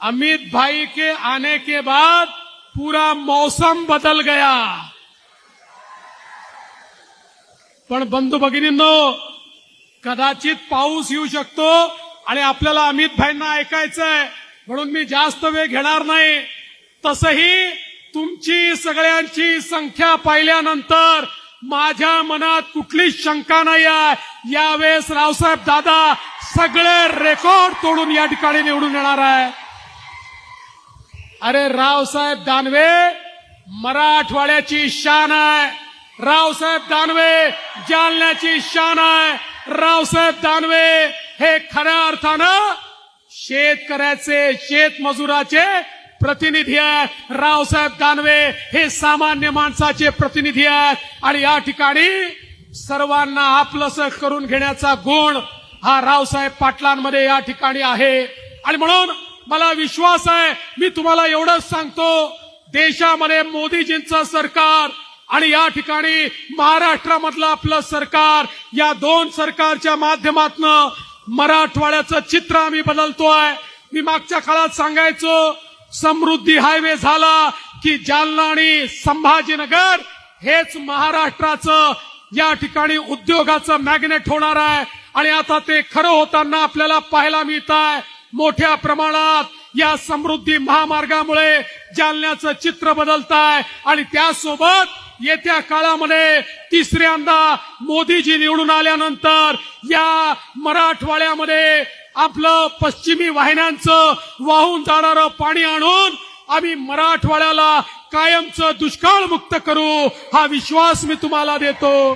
अमित भाई के आने के बाद पूरा मौसम बदल गया। पण बंधू भगिनींनो कदाचित पाऊस येऊ शकतो आणि आपल्याला अमित भाईंना ऐकायचंय म्हणून मी जास्त वेळ घेणार नाही. तसही तुमची सगळ्यांची संख्या पाहिल्यानंतर माझ्या मनात कुठलीच शंका नाही आहे. यावेळेस रावसाहेब दादा सगळे रेकॉर्ड तोडून या ठिकाणी निवडून येणार आहे. अरे रावसाहेब दानवे मराठवाड्याची शान आहे. रावसाहेब दानवे जालन्याची शान आहे. रावसाहेब दानवे हे खऱ्या अर्थानं शेतकऱ्याचे शेतमजुराचे प्रतिनिधी आहेत. रावसाहेब दानवे हे सामान्य माणसाचे प्रतिनिधी आहेत. आणि या ठिकाणी सर्वांना आपलंस करून घेण्याचा गुण हा रावसाहेब पाटलांमध्ये या ठिकाणी आहे. आणि म्हणून मला विश्वास आहे मी तुम्हाला एवढंच सांगतो. देशामध्ये मोदीजींचं सरकार आणि या ठिकाणी महाराष्ट्रामधलं आपलं सरकार या दोन सरकारच्या माध्यमातनं मराठवाड्याचं चित्र आम्ही बदलतोय मी मागच्या काळात सांगायचो समृद्धी हायवे झाला की जालना आणि संभाजीनगर हेच महाराष्ट्राचं या ठिकाणी उद्योगाचं मॅग्नेट होणार आहे. आणि आता ते खरं होताना आपल्याला पाहायला मिळत आहे. मोठ्या प्रमाणात या समृद्धी महामार्गामुळे जालन्याचं चित्र बदलत आहे आणि त्यासोबत येत्या काळामध्ये तिसऱ्यांदा मोदीजी निवडून आल्यानंतर या मराठवाड्यामध्ये आपलं पश्चिमी वाहिन्यांचं वाहून जाणारं पाणी आणून आम्ही मराठवाड्याला कायमचं दुष्काळ मुक्त करू हा विश्वास मी तुम्हाला देतो.